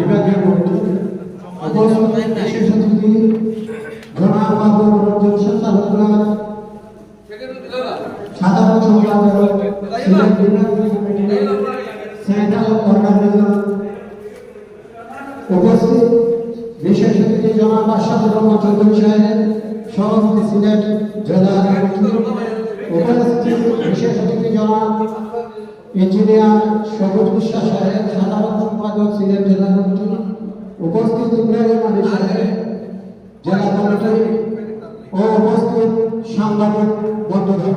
বিভাগীয় উপস্থিত বিশেষ অতিথি জনাব বাবু রঞ্জন সঞ্চালক সাধারণ সম্পাদক সিলেট বিভাগীয় কমিটি সেন্ট্রাল অর্গানাইজেশন উপস্থিত বিশেষ অতিথি জনাব সিলেট ও উপস্থিত সাংবাদিক বন্ধুগণ